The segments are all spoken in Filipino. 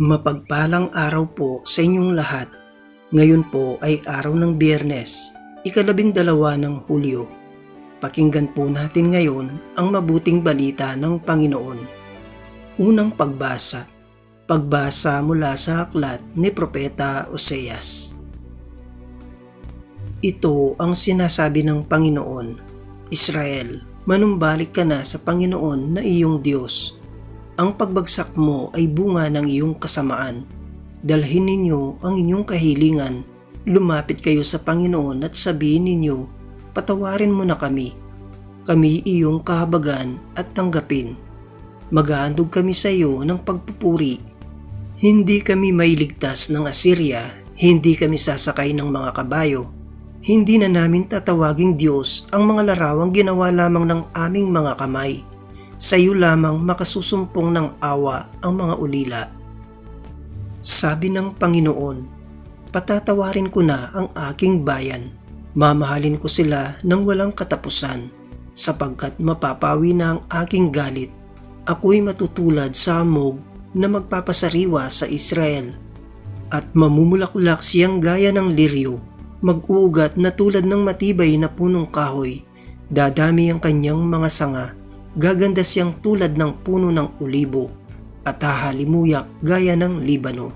Mapagpalang araw po sa inyong lahat. Ngayon po ay araw ng biyernes, ikalabindalawa ng Hulyo. Pakinggan po natin ngayon ang mabuting balita ng Panginoon. Unang pagbasa. Pagbasa mula sa aklat ni Propeta Oseas. Ito ang sinasabi ng Panginoon. Israel, manumbalik ka na sa Panginoon na iyong Diyos ang pagbagsak mo ay bunga ng iyong kasamaan. Dalhin ninyo ang inyong kahilingan. Lumapit kayo sa Panginoon at sabihin ninyo, patawarin mo na kami. Kami iyong kahabagan at tanggapin. Magaandog kami sa iyo ng pagpupuri. Hindi kami mailigtas ng Assyria, hindi kami sasakay ng mga kabayo. Hindi na namin tatawaging Diyos ang mga larawang ginawa lamang ng aming mga kamay sa iyo lamang makasusumpong ng awa ang mga ulila. Sabi ng Panginoon, patatawarin ko na ang aking bayan. Mamahalin ko sila ng walang katapusan, sapagkat mapapawi na ang aking galit. Ako'y matutulad sa amog na magpapasariwa sa Israel. At mamumulaklak siyang gaya ng liryo, mag-uugat na tulad ng matibay na punong kahoy. Dadami ang kanyang mga sanga gaganda siyang tulad ng puno ng ulibo at hahalimuyak gaya ng Libano.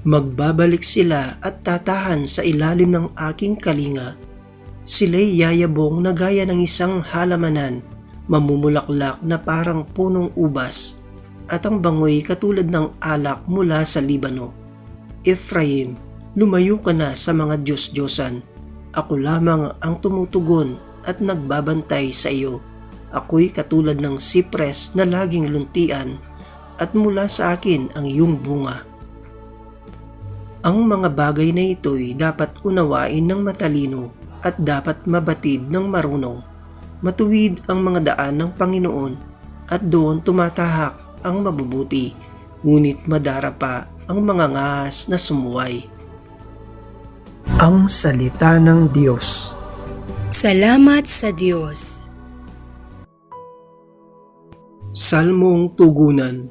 Magbabalik sila at tatahan sa ilalim ng aking kalinga. Sila'y yayabong na gaya ng isang halamanan, mamumulaklak na parang punong ubas, at ang bangoy katulad ng alak mula sa Libano. Ephraim, lumayo ka na sa mga Diyos-Diyosan. Ako lamang ang tumutugon at nagbabantay sa iyo Ako'y katulad ng sipres na laging luntian at mula sa akin ang iyong bunga. Ang mga bagay na ito'y dapat unawain ng matalino at dapat mabatid ng marunong. Matuwid ang mga daan ng Panginoon at doon tumatahak ang mabubuti, ngunit madara pa ang mga ngas na sumuway. Ang Salita ng Diyos Salamat sa Diyos. Salmong Tugunan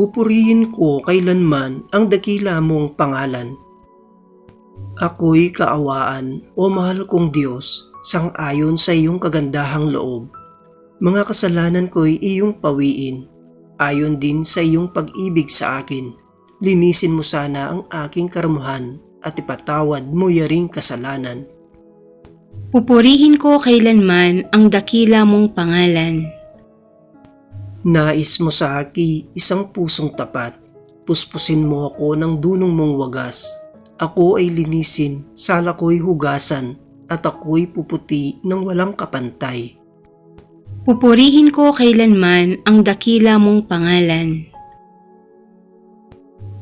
Pupurihin ko kailanman ang dakila mong pangalan. Ako'y kaawaan o mahal kong Diyos sang-ayon sa iyong kagandahang loob. Mga kasalanan ko'y iyong pawiin, ayon din sa iyong pag-ibig sa akin. Linisin mo sana ang aking karamuhan at ipatawad mo yaring kasalanan. Pupurihin ko kailanman ang dakila mong pangalan. Nais mo sa aki isang pusong tapat. Puspusin mo ako ng dunong mong wagas. Ako ay linisin, sala ko'y hugasan, at ako'y puputi ng walang kapantay. Pupurihin ko kailanman ang dakila mong pangalan.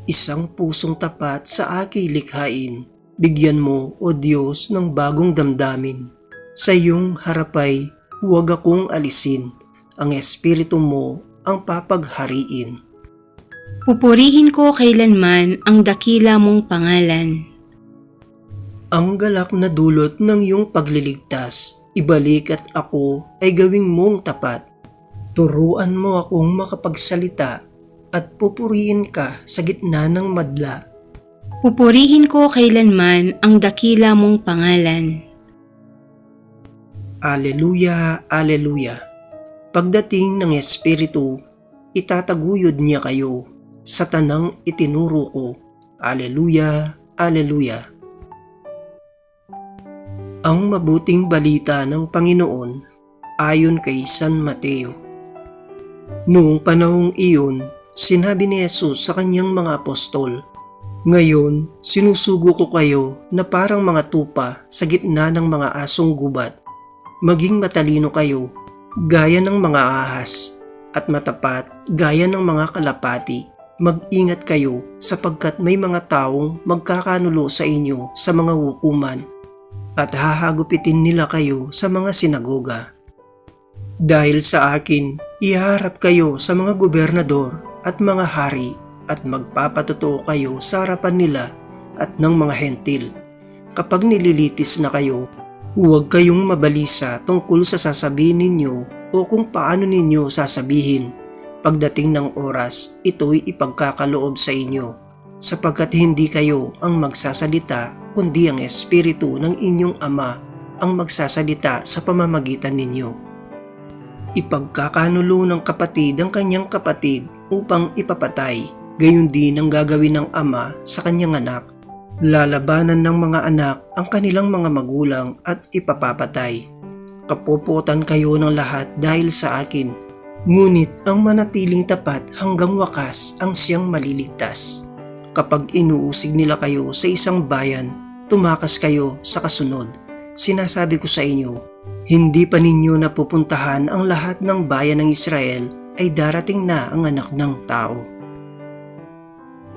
Isang pusong tapat sa aki likhain. Bigyan mo, O Diyos, ng bagong damdamin. Sa iyong harapay, huwag akong alisin ang espiritu mo ang papaghariin. Pupurihin ko kailanman ang dakila mong pangalan. Ang galak na dulot ng iyong pagliligtas, ibalik at ako ay gawing mong tapat. Turuan mo akong makapagsalita at pupurihin ka sa gitna ng madla. Pupurihin ko kailanman ang dakila mong pangalan. Aleluya, Aleluya. Pagdating ng Espiritu, itataguyod niya kayo sa tanang itinuro ko. Aleluya, Aleluya. Ang mabuting balita ng Panginoon ayon kay San Mateo. Noong panahong iyon, sinabi ni Jesus sa kanyang mga apostol, Ngayon, sinusugo ko kayo na parang mga tupa sa gitna ng mga asong gubat. Maging matalino kayo gaya ng mga ahas at matapat gaya ng mga kalapati. Mag-ingat kayo sapagkat may mga taong magkakanulo sa inyo sa mga hukuman at hahagupitin nila kayo sa mga sinagoga. Dahil sa akin, iharap kayo sa mga gobernador at mga hari at magpapatotoo kayo sa harapan nila at ng mga hentil. Kapag nililitis na kayo, Huwag kayong mabalisa tungkol sa sasabihin ninyo o kung paano ninyo sasabihin. Pagdating ng oras, ito'y ipagkakaloob sa inyo, sapagkat hindi kayo ang magsasalita, kundi ang Espiritu ng inyong Ama ang magsasalita sa pamamagitan ninyo. Ipagkakanulo ng kapatid ang kanyang kapatid upang ipapatay, gayon din ang gagawin ng ama sa kanyang anak. Lalabanan ng mga anak ang kanilang mga magulang at ipapapatay. Kapopotan kayo ng lahat dahil sa akin, ngunit ang manatiling tapat hanggang wakas ang siyang maliligtas. Kapag inuusig nila kayo sa isang bayan, tumakas kayo sa kasunod. Sinasabi ko sa inyo, hindi pa ninyo napupuntahan ang lahat ng bayan ng Israel ay darating na ang anak ng tao.